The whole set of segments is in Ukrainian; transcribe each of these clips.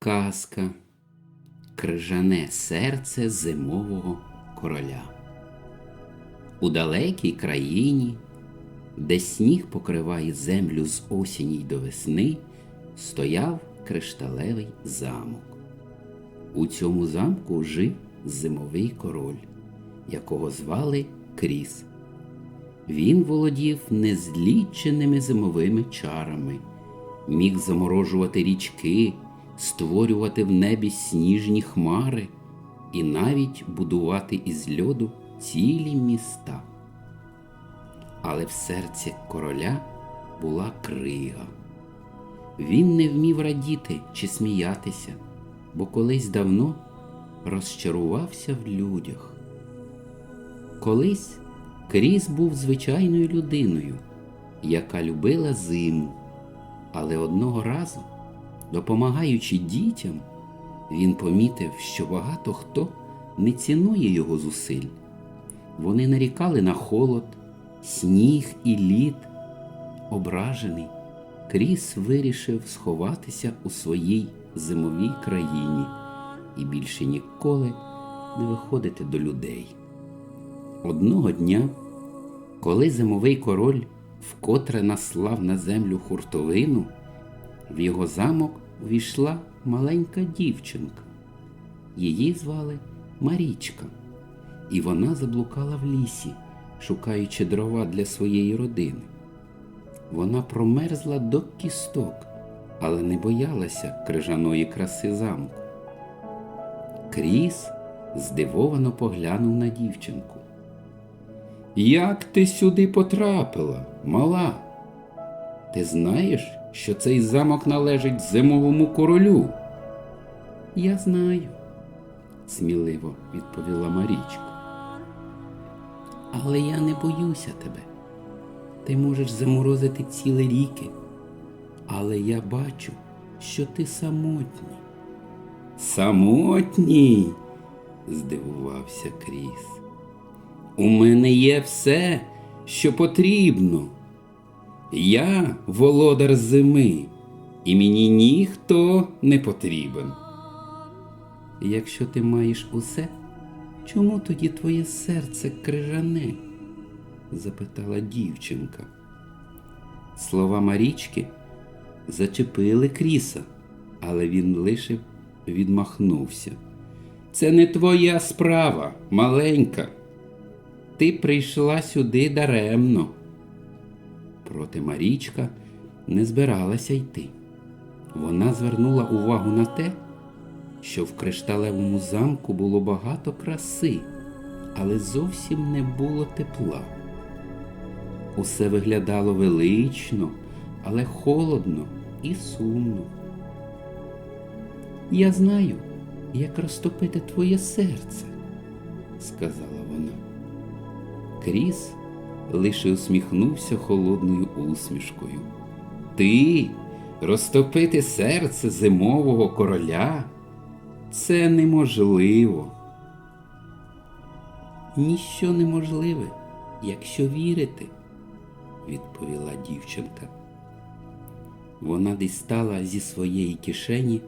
Казка Крижане серце зимового короля. У далекій країні, де сніг покриває землю з осені й до весни, стояв кришталевий замок. У цьому замку жив зимовий король, якого звали Кріс. Він володів незліченими зимовими чарами, міг заморожувати річки, створювати в небі сніжні хмари і навіть будувати із льоду цілі міста. Але в серці короля була крига. Він не вмів радіти чи сміятися, бо колись давно розчарувався в людях. Колись Кріс був звичайною людиною, яка любила зиму, але одного разу, допомагаючи дітям, він помітив, що багато хто не цінує його зусиль. Вони нарікали на холод, сніг і лід. Ображений, Кріс вирішив сховатися у своїй зимовій країні і більше ніколи не виходити до людей. Одного дня, коли зимовий король вкотре наслав на землю хуртовину, в його замок увійшла маленька дівчинка. Її звали Марічка, і вона заблукала в лісі, шукаючи дрова для своєї родини. Вона промерзла до кісток, але не боялася крижаної краси замку. Кріс здивовано поглянув на дівчинку. Як ти сюди потрапила, мала? Ти знаєш, що цей замок належить зимовому королю? Я знаю, сміливо відповіла Марічка. Але я не боюся тебе. Ти можеш заморозити цілі ріки, але я бачу, що ти самотній. Самотній? здивувався Кріс. У мене є все, що потрібно. Я володар зими, і мені ніхто не потрібен. Якщо ти маєш усе, чому тоді твоє серце крижане? запитала дівчинка. Слова Марічки зачепили Кріса, але він лише відмахнувся. Це не твоя справа, маленька. Ти прийшла сюди даремно. Проте Марічка не збиралася йти. Вона звернула увагу на те, що в кришталевому замку було багато краси, але зовсім не було тепла. Усе виглядало велично, але холодно і сумно. Я знаю, як розтопити твоє серце, сказала вона. Кріс лише усміхнувся холодною усмішкою. Ти розтопити серце зимового короля? Це неможливо. Ніщо неможливе, якщо вірити, відповіла дівчинка. Вона дістала зі своєї кишені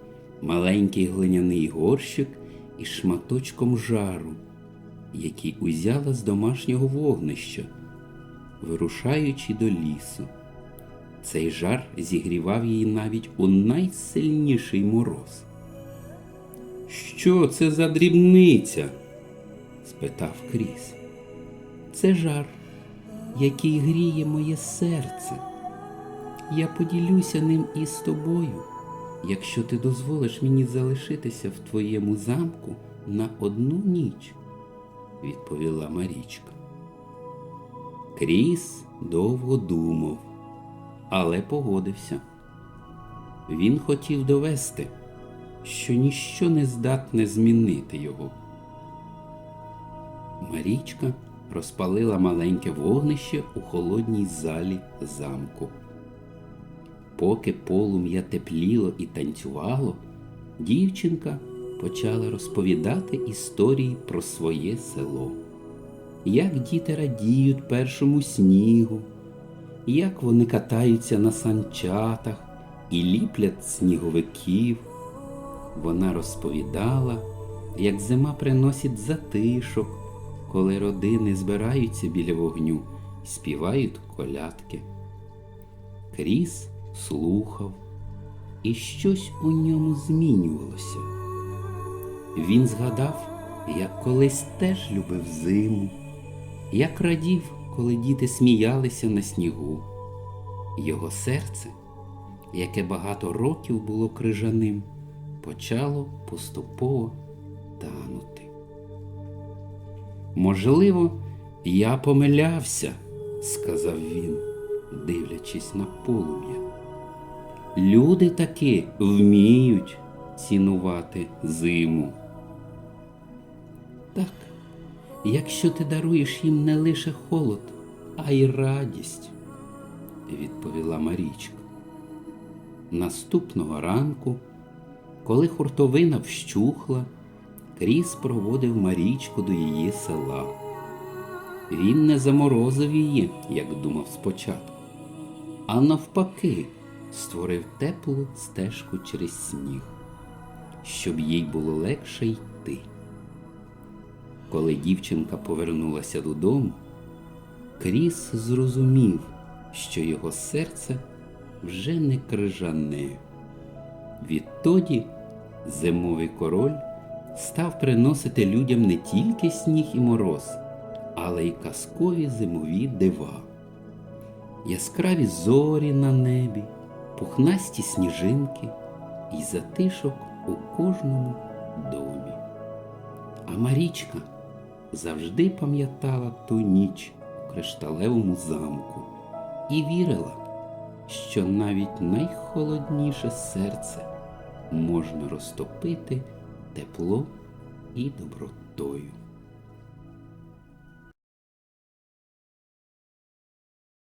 маленький глиняний горщик із шматочком жару, який узяла з домашнього вогнища, вирушаючи до лісу. Цей жар зігрівав її навіть у найсильніший мороз. Що це за дрібниця? спитав Кріс. Це жар, який гріє моє серце. Я поділюся ним із тобою, якщо ти дозволиш мені залишитися в твоєму замку на одну ніч, відповіла Марічка. Кріс довго думав, але погодився. Він хотів довести, що ніщо не здатне змінити його. Марічка розпалила маленьке вогнище у холодній залі замку. Поки полум'я тепліло і танцювало, дівчинка почала розповідати історії про своє село, як діти радіють першому снігу, як вони катаються на санчатах і ліплять сніговиків, Вона розповідала, як зима приносить затишок, коли родини збираються біля вогню і співають колядки. Кріс слухав, і щось у ньому змінювалося. Він згадав, як колись теж любив зиму, як радів, коли діти сміялися на снігу. Його серце, яке багато років було крижаним, почало поступово танути. Можливо, я помилявся, сказав він, дивлячись на полум'я. Люди таки вміють цінувати зиму. Так, якщо ти даруєш їм не лише холод, а й радість, відповіла Марічка. Наступного ранку, коли хуртовина вщухла, Кріс проводив Марічку до її села. Він не заморозив її, як думав спочатку, а навпаки, створив теплу стежку через сніг, щоб їй було легше йти. Коли дівчинка повернулася додому, Кріс зрозумів, що його серце вже не крижане. Відтоді зимовий король став приносити людям не тільки сніг і мороз, але й казкові зимові дива. Яскраві зорі на небі, пухнасті сніжинки і затишок у кожному домі. А Марічка завжди пам'ятала ту ніч у кришталевому замку і вірила, що навіть найхолодніше серце можна розтопити тепло і добротою.